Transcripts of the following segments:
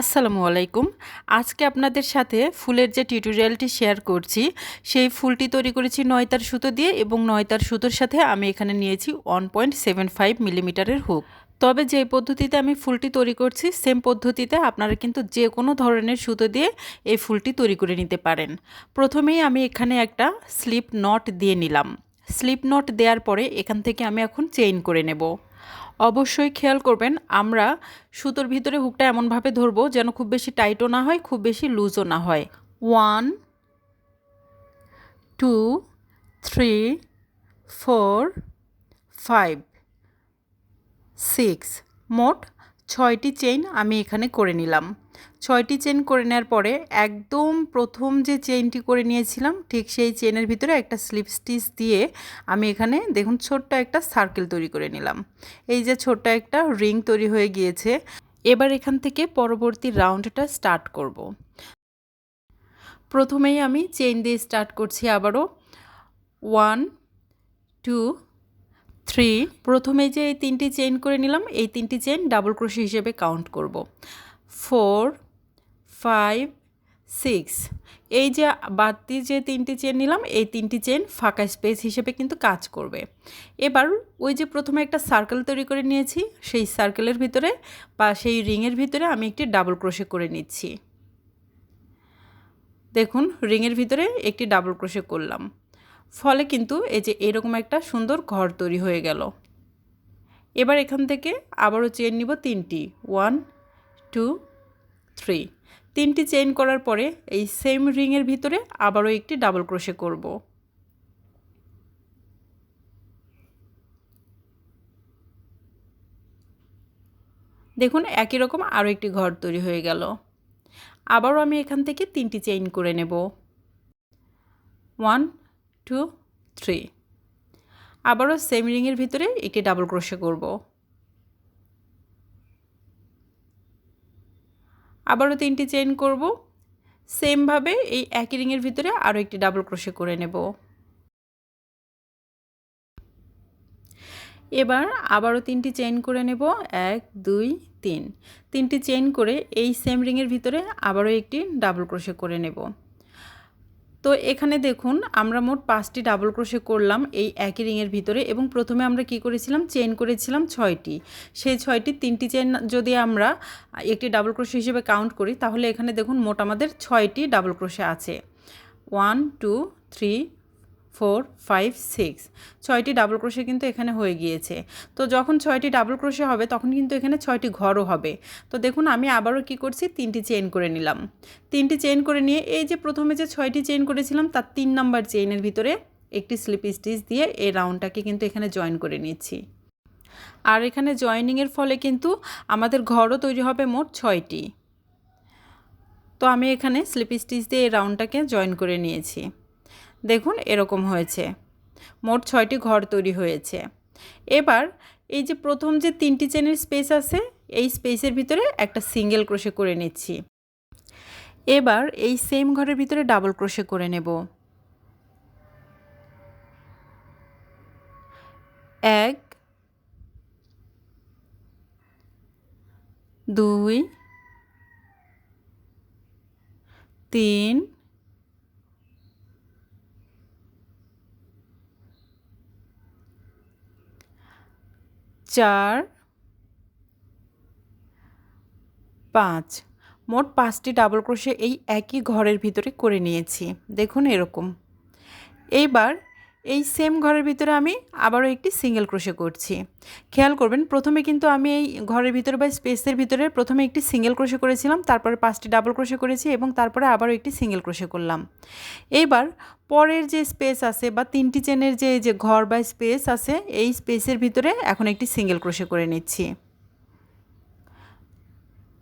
আসসালামু আলাইকুম। আজকে আপনাদের সাথে ফুলের যে টিউটোরিয়ালটি শেয়ার করছি, সেই ফুলটি তৈরি করেছি নয়তার সুতো দিয়ে এবং নয়তার সুতোর সাথে আমি এখানে নিয়েছি ওয়ান পয়েন্ট সেভেন ফাইভ মিলিমিটারের হুক। তবে যে পদ্ধতিতে আমি ফুলটি তৈরি করছি, সেম পদ্ধতিতে আপনারা কিন্তু যে কোনো ধরনের সুতো দিয়ে এই ফুলটি তৈরি করে নিতে পারেন। প্রথমেই আমি এখানে একটা স্লিপ নট দিয়ে নিলাম। স্লিপ নট দেওয়ার পরে এখান থেকে আমি এখন চেইন করে নেব। অবশ্যই খেয়াল করবেন, আমরা সুতোর ভিতরে হুকটা এমনভাবে ধরবো যেন খুব বেশি টাইটও না হয়, খুব বেশি লুজও না হয়। One, two, three, four, five, six, মোট ছয়টি চেইন আমি এখানে করে নিলাম। ছয়টি চেন করে নেওয়ার পরে একদম প্রথম যে চেইনটি করে নিয়েছিলাম, ঠিক সেই চেনের ভিতরে একটা স্লিপ স্টিচ দিয়ে আমি এখানে দেখুন ছোট্ট একটা সার্কেল তৈরি করে নিলাম। এই যে ছোট্ট একটা রিং তৈরি হয়ে গিয়েছে। এবার এখান থেকে পরবর্তী রাউন্ডটা স্টার্ট করব। প্রথমেই আমি চেইন দিয়ে স্টার্ট করছি আবারও। ওয়ান টু থ্রি প্রথমে যে এই তিনটি চেইন করে নিলাম, এই তিনটি চেইন ডাবল ক্রোশি হিসেবে কাউন্ট করব। ফোর ফাইভ সিক্স এই যে বাড়তি যে তিনটি চেন নিলাম, এই তিনটি চেন ফাঁকা স্পেস হিসেবে কিন্তু কাজ করবে। এবার ওই যে প্রথমে একটা সার্কেল তৈরি করে নিয়েছি, সেই সার্কেলের ভিতরে বা সেই রিংয়ের ভিতরে আমি একটি ডাবল ক্রোশে করে নিচ্ছি। দেখুন রিংয়ের ভিতরে একটি ডাবল ক্রোশে করলাম। ফলে কিন্তু এই যে এরকম একটা সুন্দর ঘর তৈরি হয়ে গেল। এবার এখান থেকে আবারও চেন নিব তিনটি। ওয়ান টু থ্রি তিনটি চেইন করার পরে এই সেম রিংয়ের ভিতরে আবারও একটি ডাবল ক্রোশে করব। দেখুন, একই রকম আরও একটি ঘর তৈরি হয়ে গেল। আবারও আমি এখান থেকে তিনটি চেইন করে নেব। One, two, three. আবারও সেম রিংয়ের ভিতরে একটি ডাবল ক্রোশে করব। আবারও তিনটি চেইন করব। সেমভাবে এই একই রিংয়ের ভিতরে আরও একটি ডাবল ক্রোশে করে নেব। এবার আবারও তিনটি চেইন করে নেব। এক, দুই, তিন। তিনটি চেইন করে এই সেম রিংয়ের ভিতরে আবারও একটি ডাবল ক্রোশে করে নেব। তো এখানে দেখুন, আমরা মোট পাঁচটি ডাবল ক্রোশে করলাম এই একই রিংয়ের ভিতরে এবং প্রথমে আমরা কি করেছিলাম? চেন করেছিলাম ছয়টি। সেই ছয়টি, তিনটি চেন যদি আমরা একটি ডাবল ক্রোশে হিসেবে কাউন্ট করি, তাহলে এখানে দেখুন মোট আমাদের ছয়টি ডাবল ক্রোশে আছে। One, two, three four, five, six. ছয়টি ডাবল ক্রোশে কিন্তু এখানে হয়ে গিয়েছে। তো যখন ছয়টি ডাবল ক্রোশে হবে, তখন কিন্তু এখানে ছয়টি ঘরও হবে। তো দেখুন, আমি আবারও কি করছি? তিনটি চেন করে নিলাম। তিনটি চেন করে নিয়ে এই যে প্রথমে যে ছয়টি চেন করেছিলাম, তার তিন নাম্বার চেইনের ভিতরে একটি স্লিপ স্টিচ দিয়ে এই রাউন্ডটাকে কিন্তু এখানে জয়েন করে নিচ্ছি। আর এখানে জয়েনিংয়ের ফলে কিন্তু আমাদের ঘরও তৈরি হবে মোট ছয়টি। তো আমি এখানে স্লিপ স্টিচ দিয়ে এই রাউন্ডটাকে জয়েন করে নিয়েছি। দেখুন এরকম হয়েছে। মোট ছয়টি ঘর তৈরি হয়েছে। এবার এই যে প্রথম যে তিনটি চেনের স্পেস আছে, এই স্পেসের ভিতরে একটা সিঙ্গেল ক্রোশে করে নিচ্ছি। এবার এই সেম ঘরের ভিতরে ডাবল ক্রোশে করে নেব। এক, দুই, তিন চার, পাঁচ। মোট পাঁচটি ডাবল ক্রোশে এই একই ঘরের ভিতরে করে নিয়েছি। দেখুন এরকম। এইবার এই সেম ঘরের ভিতরে আমি আবারও একটি সিঙ্গেল ক্রোশে করছি। খেয়াল করবেন, প্রথমে কিন্তু আমি এই ঘরের ভিতরে বা স্পেসের ভিতরে প্রথমে একটি সিঙ্গেল ক্রোশে করেছিলাম, তারপরে পাঁচটি ডাবল ক্রোশে করেছি এবং তারপরে আবারও একটি সিঙ্গেল ক্রোশে করলাম। এইবার পরের যে স্পেস আছে বা তিনটি চেনের যে যে ঘর বা স্পেস আছে, এই স্পেসের ভিতরে এখন একটি সিঙ্গেল ক্রোশে করে নিচ্ছি।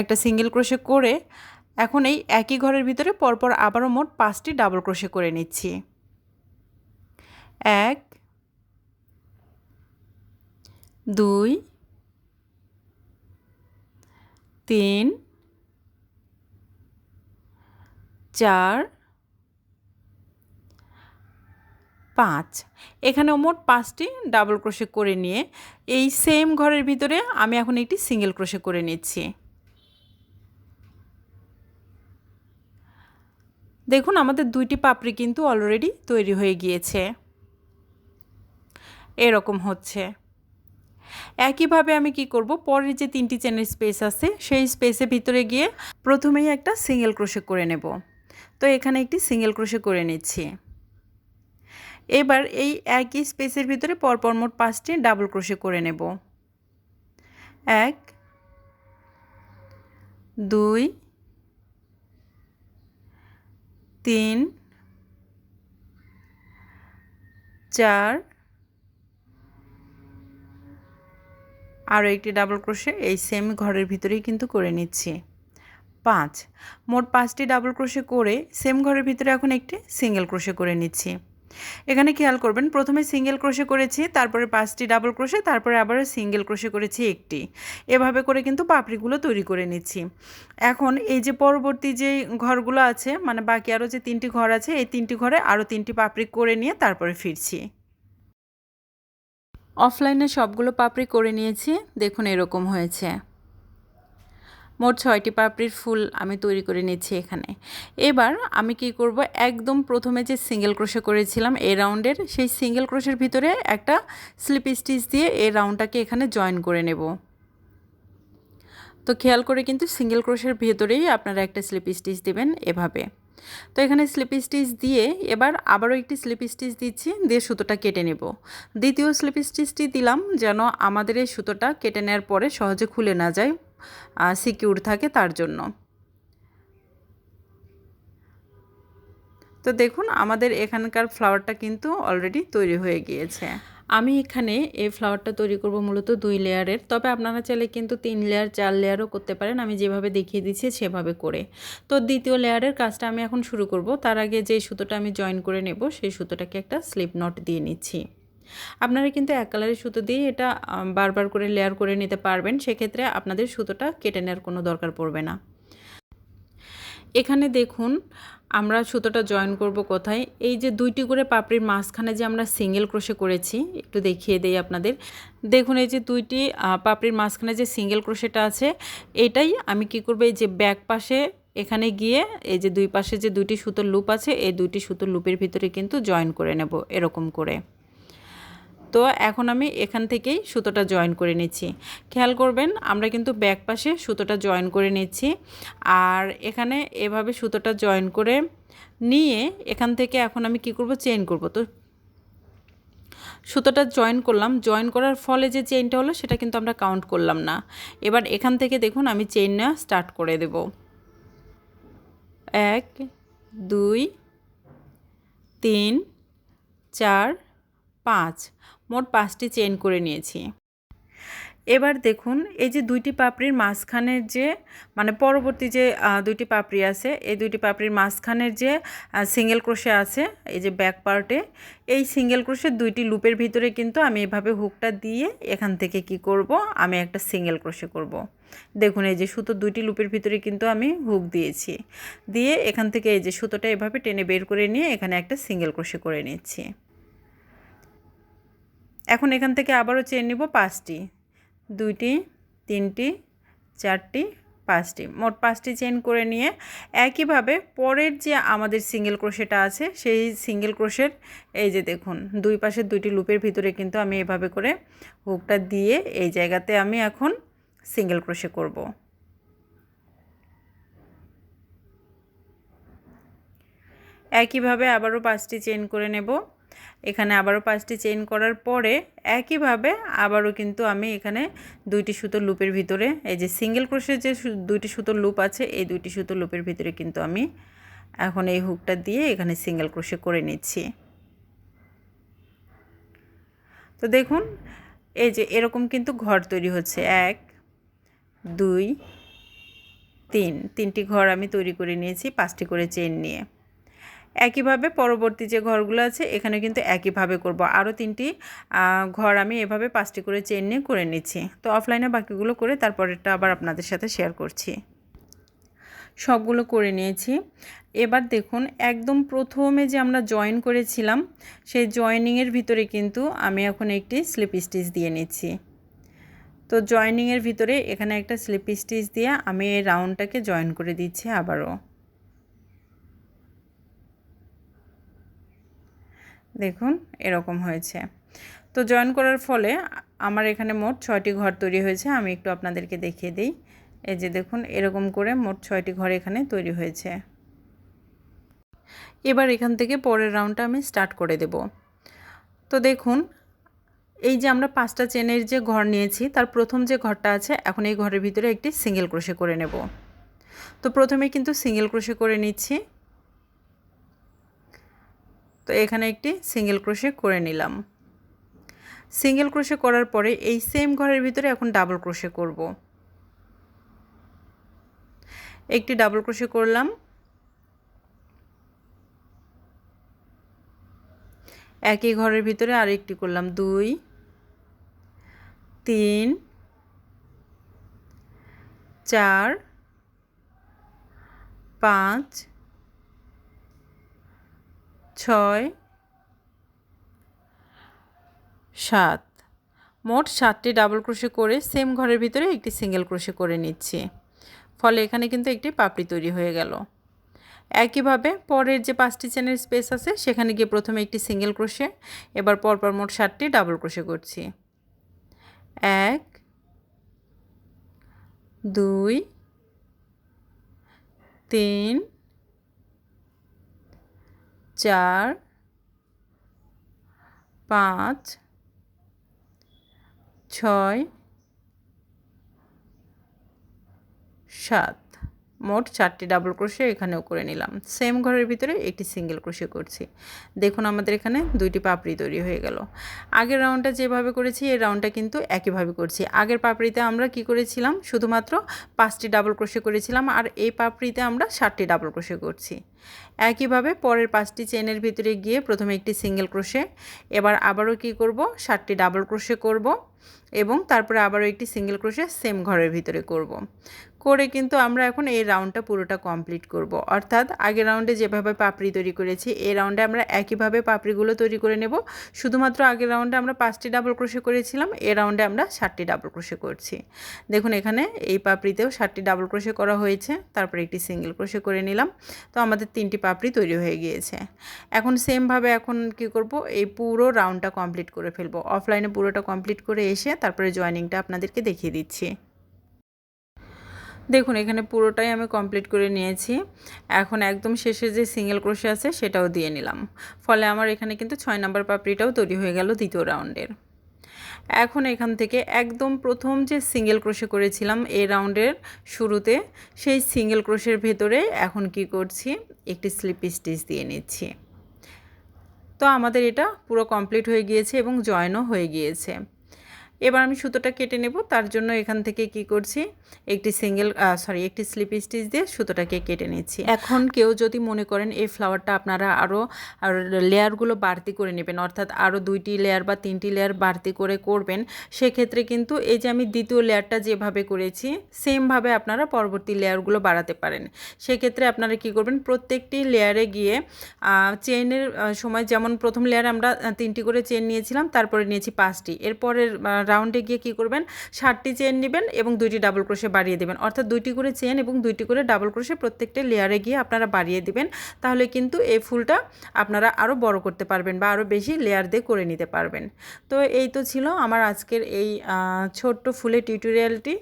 একটা সিঙ্গেল ক্রোশে করে এখন এই একই ঘরের ভিতরে পরপর আবারও মোট পাঁচটি ডাবল ক্রোশে করে নিচ্ছি। এক, দুই, তিন, চার, পাঁচ। এখানে মোট পাঁচটি ডাবল ক্রোশে করে নিয়ে এই সেম ঘরের ভিতরে আমি এখন একটি সিঙ্গেল ক্রোশে করে নিচ্ছি। দেখুন, আমাদের দুইটি পাপড়ি কিন্তু অলরেডি তৈরি হয়ে গিয়েছে। এরকম হচ্ছে। একইভাবে আমি কি করব? পরের যে তিনটি চেনের স্পেস আছে, সেই স্পেসের ভিতরে গিয়ে প্রথমেই একটা সিঙ্গেল ক্রোশে করে নেব। তো এখানে একটি সিঙ্গেল ক্রোশে করে নিচ্ছি। এবার এই একই স্পেসের ভিতরে পরপর মোট পাঁচটি ডাবল ক্রোশে করে নেব। এক, দুই, তিন, চার আরও একটি ডাবল ক্রোশে এই সেম ঘরের ভিতরেই কিন্তু করে নিচ্ছি। পাঁচ, মোট পাঁচটি ডাবল ক্রোশে করে সেম ঘরের ভিতরে এখন একটি সিঙ্গেল ক্রোশে করে নিচ্ছি। এখানে খেয়াল করবেন, প্রথমে সিঙ্গেল ক্রোশে করেছি, তারপরে পাঁচটি ডাবল ক্রোশে, তারপরে আবার সিঙ্গেল ক্রোশে করেছি একটি। এভাবে করে কিন্তু পাপড়িগুলো তৈরি করে নিচ্ছি। এখন এই যে পরবর্তী যে ঘরগুলো আছে মানে বাকি আরও যে তিনটি ঘর আছে, এই তিনটি ঘরে আরও তিনটি পাপড়ি করে নিয়ে তারপরে ফিরছি। অফলাইনে সবগুলো পাপড়ি করে নিয়েছি। দেখুন এরকম হয়েছে। মোট ছয়টি পাপড়ির ফুল আমি তৈরি করে নিচ্ছি এখানে। এবার আমি কি করব? একদম প্রথমে যে সিঙ্গেল ক্রোশে করেছিলাম এ রাউন্ডের, সেই সিঙ্গেল ক্রোশের ভিতরে একটা স্লিপ স্টিচ দিয়ে এই রাউন্ডটাকে এখানে জয়েন করে নেব। তো খেয়াল করে কিন্তু সিঙ্গেল ক্রোশের ভেতরেই আপনারা একটা স্লিপ স্টিচ দেবেন এভাবে। তো এখানে স্লিপ স্টিচ দিয়ে এবার আবারও একটি স্লিপ স্টিচ দিচ্ছি, দিয়ে সুতোটা কেটে নেব। দ্বিতীয় স্লিপ স্টিচটি দিলাম যেন আমাদের এই সুতোটা কেটে নেওয়ার পরে সহজে খুলে না যায় সিকিউর থাকে তার জন্য। তো দেখুন, আমাদের এখানকার ফ্লাওয়ারটা কিন্তু অলরেডি তৈরি হয়ে গিয়েছে। আমি এখানে এই ফ্লাওয়ারটা তৈরি করব মূলত দুই লেয়ারের তবে আপনারা চাইলে কিন্তু তিন লেয়ার চার লেয়ারও করতে পারেন। আমি যেভাবে দেখিয়ে দিচ্ছি সেভাবে করে। তো দ্বিতীয় লেয়ারের কাজটা আমি এখন শুরু করব। তার আগে যে সুতোটা আমি জয়েন করে নেব, সেই সুতোটাকে একটা স্লিপ নট দিয়ে নিচ্ছি। আপনারা কিন্তু এক কালারের সুতো দিয়ে এটা বারবার করে লেয়ার করে নিতে পারবেন। সেক্ষেত্রে আপনাদের সুতোটা কেটে নেওয়ার কোনো দরকার পড়বে না। এখানে দেখুন, আমরা সুতোটা জয়েন করব কোথায়? এই যে দুইটি করে পাপড়ির মাঝখানে যে আমরা সিঙ্গেল ক্রোশে করেছি, একটু দেখিয়ে দেই আপনাদের। দেখুন, এই যে দুইটি পাপড়ির মাঝখানে যে সিঙ্গেল ক্রোশেটা আছে, এটাই আমি কি করব? এই যে ব্যাক পাশে, এখানে গিয়ে এই যে দুই পাশে যে দুইটি সুতোর লুপ আছে, এই দুইটি সুতোর লুপের ভিতরে কিন্তু জয়েন করে নেব, এরকম করে। তো এখন আমি এখান থেকেই সুতোটা জয়েন করে নিচ্ছি। খেয়াল করবেন, আমরা কিন্তু ব্যাক পাশে সুতোটা জয়েন করে নিচ্ছি। আর এখানে এভাবে সুতোটা জয়েন করে নিয়ে এখান থেকে এখন আমি কি করব? চেইন করব। তো সুতোটা জয়েন করলাম। জয়েন করার ফলে যে চেইনটা হলো, সেটা কিন্তু আমরা কাউন্ট করলাম না। এবার এখান থেকে দেখুন, আমি চেইন নেওয়া স্টার্ট করে দেব। এক, দুই, তিন, চার, পাঁচ। মোট পাঁচটি চেন করে নিয়েছি। এবার দেখুন, এই যে দুইটি পাপড়ির মাঝখানের যে মানে পরবর্তী যে দুইটি পাপড়ি আছে, এই দুইটি পাপড়ির মাঝখানের যে সিঙ্গেল ক্রোশে আছে, এই যে ব্যাক পার্টে এই সিঙ্গেল ক্রোশের দুইটি লুপের ভিতরে কিন্তু আমি এভাবে হুকটা দিয়ে এখান থেকে কি করব? আমি একটা সিঙ্গেল ক্রোশে করব। দেখুন, এই যে সুতো দুইটি লুপের ভিতরে কিন্তু আমি হুক দিয়েছি। দিয়ে এখান থেকে এই যে সুতোটা এভাবে টেনে বের করে নিয়ে এখানে একটা সিঙ্গেল ক্রোশে করে নিচ্ছি। এখন এখান থেকে আবারও চেন নিব পাঁচটি। দুইটি, তিনটি, চারটি, পাঁচটি। মোট পাঁচটি চেন করে নিয়ে একইভাবে পরের যে আমাদের সিঙ্গেল ক্রোশেটা আছে, সেই সিঙ্গেল ক্রোশের এই যে দেখুন, দুই পাশের দুইটি লুপের ভিতরে কিন্তু আমি এভাবে করে হুকটা দিয়ে এই জায়গাতে আমি এখন সিঙ্গেল ক্রোশে করব। একইভাবে আবারও পাঁচটি চেন করে নেব। এখানে আবারও পাঁচটি চেইন করার পরে একইভাবে আবারও কিন্তু আমি এখানে দুইটি সুতোর লুপের ভিতরে, এই যে সিঙ্গেল ক্রোশের যে দুইটি সুতোর লুপ আছে, এই দুইটি সুতোর লুপের ভিতরে কিন্তু আমি এখন এই হুকটা দিয়ে এখানে সিঙ্গেল ক্রোশে করে নিচ্ছি। তো দেখুন, এই যে এরকম কিন্তু ঘর তৈরি হচ্ছে। এক, দুই, তিন। তিনটি ঘর আমি তৈরি করে নিয়েছি, পাঁচটি করে চেন নিয়ে। একইভাবে পরবর্তী যে ঘরগুলো আছে এখানে কিন্তু একইভাবে করব। আরও তিনটি ঘর আমি এভাবে পাঁচটি করে চেন নিয়ে করে নিচ্ছি। তো অফলাইনে বাকিগুলো করে তারপরেরটা আবার আপনাদের সাথে শেয়ার করছি। সবগুলো করে নিয়েছি। এবার দেখুন, একদম প্রথমে যে আমরা জয়েন করেছিলাম, সেই জয়েনিংয়ের ভিতরে কিন্তু আমি এখন একটি স্লিপ স্টিচ দিয়ে নিচ্ছি। তো জয়েনিংয়ের ভিতরে এখানে একটা স্লিপ স্টিচ দিয়ে আমি এই রাউন্ডটাকে জয়েন করে দিচ্ছি আবারও। দেখুন, এরকম হয়েছে। তো জয়েন করার ফলে আমার এখানে মোট ছয়টি ঘর তৈরি হয়েছে, আমি একটু আপনাদেরকে দেখিয়ে দিই। এই যে দেখুন, এরকম করে মোট ছয়টি ঘর এখানে তৈরি হয়েছে। এবার এখান থেকে পরের রাউন্ডটা আমি স্টার্ট করে দেব। তো দেখুন, এই যে আমরা পাঁচটা চেনের যে ঘর নিয়েছি, তার প্রথম যে ঘরটা আছে, এখন এই ঘরের ভিতরে একটি সিঙ্গেল ক্রোশে করে নেব। তো প্রথমে কিন্তু সিঙ্গেল ক্রোশে করে নিচ্ছি। তো এখানে একটি সিঙ্গেল ক্রোশে করে নিলাম। সিঙ্গেল ক্রোশে করার পরে এই সেম ঘরের ভিতরে এখন ডাবল ক্রোশে করব। একটি ডাবল ক্রোশে করলাম। একই ঘরের ভিতরে আরেকটি করলাম। দুই, তিন, চার, পাঁচ ছয়, সাত। মোট সাতটি ডাবল ক্রোশে করে সেম ঘরের ভিতরে একটি সিঙ্গেল ক্রোশে করে নিচ্ছি। ফলে এখানে কিন্তু একটি পাপড়ি তৈরি হয়ে গেল। একইভাবে পরের যে পাঁচটি চেনের স্পেস আছে, সেখানে গিয়ে প্রথমে একটি সিঙ্গেল ক্রোশে এবার পরপর মোট সাতটি ডাবল ক্রোশে করছি। এক, দুই, তিন চার পাঁচ ছয় সাত। মোট চারটি ডাবল ক্রোশে এখানেও করে নিলাম। সেম ঘরের ভিতরে একটি সিঙ্গেল ক্রোশে করছি। দেখুন আমাদের এখানে দুইটি পাপড়ি তৈরি হয়ে গেল। আগের রাউন্ডটা যেভাবে করেছি, এই রাউন্ডটা কিন্তু একইভাবে করছি। আগের পাপড়িতে আমরা কি করেছিলাম? শুধুমাত্র পাঁচটি ডাবল ক্রোশে করেছিলাম আর এই পাপড়িতে আমরা ষাটটি ডাবল ক্রোশে করছি। একইভাবে পরের পাঁচটি চেনের ভিতরে গিয়ে প্রথমে একটি সিঙ্গেল ক্রোশে এবার আবারও কি করব? ষাটটি ডাবল ক্রোশে করব এবং তারপরে আবারও একটি সিঙ্গেল ক্রোশে সেম ঘরের ভিতরে করব। করে কিন্তু আমরা এখন এই রাউন্ডটা পুরোটা কমপ্লিট করব। অর্থাৎ আগের রাউন্ডে যেভাবে পাপড়ি তৈরি করেছি, এই রাউন্ডে আমরা একইভাবে পাপড়িগুলো তৈরি করে নেব। শুধুমাত্র আগের রাউন্ডে আমরা পাঁচটি ডাবল ক্রোশে করেছিলাম, এ রাউন্ডে আমরা ষাটটি ডাবল ক্রোশে করছি। দেখুন এখানে এই পাপড়িতেও ষাটটি ডাবল ক্রোশে করা হয়েছে, তারপরে একটি সিঙ্গেল ক্রোশে করে নিলাম। তো আমাদের তিনটি পাপড়ি তৈরি হয়ে গিয়েছে। এখন সেমভাবে এখন কি করব? এই পুরো রাউন্ডটা কমপ্লিট করে ফেলব। অফলাইনে পুরোটা কমপ্লিট করে এসে তারপরে জয়েনিংটা আপনাদেরকে দেখিয়ে দিচ্ছি। দেখুন, এখানে পুরোটাই আমি কমপ্লিট করে নিয়েছি। এখন একদম শেষে যে সিঙ্গেল ক্রোশে আছে, সেটাও দিয়ে নিলাম। ফলে আমার এখানে কিন্তু ছয় নম্বর পাপড়িটাও তৈরি হয়ে গেল দ্বিতীয় রাউন্ডের এখন এখান থেকে একদম প্রথম যে সিঙ্গেল ক্রোশে করেছিলাম এই রাউন্ডের শুরুতে, সেই সিঙ্গেল ক্রোশের ভেতরে এখন কি করছি, একটি স্লিপ স্টিচ দিয়ে নিচ্ছি। তো আমাদের এটা পুরো কমপ্লিট হয়ে গিয়েছে এবং জয়েনও হয়ে গিয়েছে। এবার আমি সুতোটা কেটে নেব। তার জন্য এখান থেকে কি করছি? একটি সিঙ্গেল সরি একটি স্লিপ স্টিচ দিয়ে সুতোটাকে কেটে নিচ্ছি। এখন কেউ যদি মনে করেন এই ফ্লাওয়ারটা আপনারা আরও লেয়ারগুলো বাড়তি করে নেবেন, অর্থাৎ আরও দুইটি লেয়ার বা তিনটি লেয়ার বাড়তি করে করবেন, সেক্ষেত্রে কিন্তু এই যে আমি দ্বিতীয় লেয়ারটা যেভাবে করেছি সেমভাবে আপনারা পরবর্তী লেয়ারগুলো বাড়াতে পারেন। সেক্ষেত্রে আপনারা কি করবেন, প্রত্যেকটি লেয়ারে গিয়ে চেনের সময় যেমন প্রথম লেয়ারে আমরা তিনটি করে চেন নিয়েছিলাম, তারপরে নিয়েছি পাঁচটি। এরপরের রাউন্ডে গিয়ে কি করবেন? ষাটটি চেন নেবেন এবং দুইটি ডাবল ক্রোশে বাড়িয়ে দেবেন। অর্থাৎ দুইটি করে চেন এবং দুইটি করে ডাবল ক্রোশে প্রত্যেকটা লেয়ারে গিয়ে আপনারা বাড়িয়ে দিবেন। তাহলে কিন্তু এই ফুলটা আপনারা আরও বড় করতে পারবেন বা আরও বেশি লেয়ার দিয়ে করে নিতে পারবেন। তো এই তো ছিল আমার আজকের এই ছোট্ট ফুলের টিউটোরিয়ালটি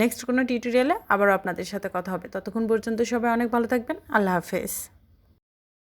নেক্সট কোনো টিউটোরিয়ালে আবারও আপনাদের সাথে কথা হবে। ততক্ষণ পর্যন্ত সবাই অনেক ভালো থাকবেন। আল্লাহ হাফেজ।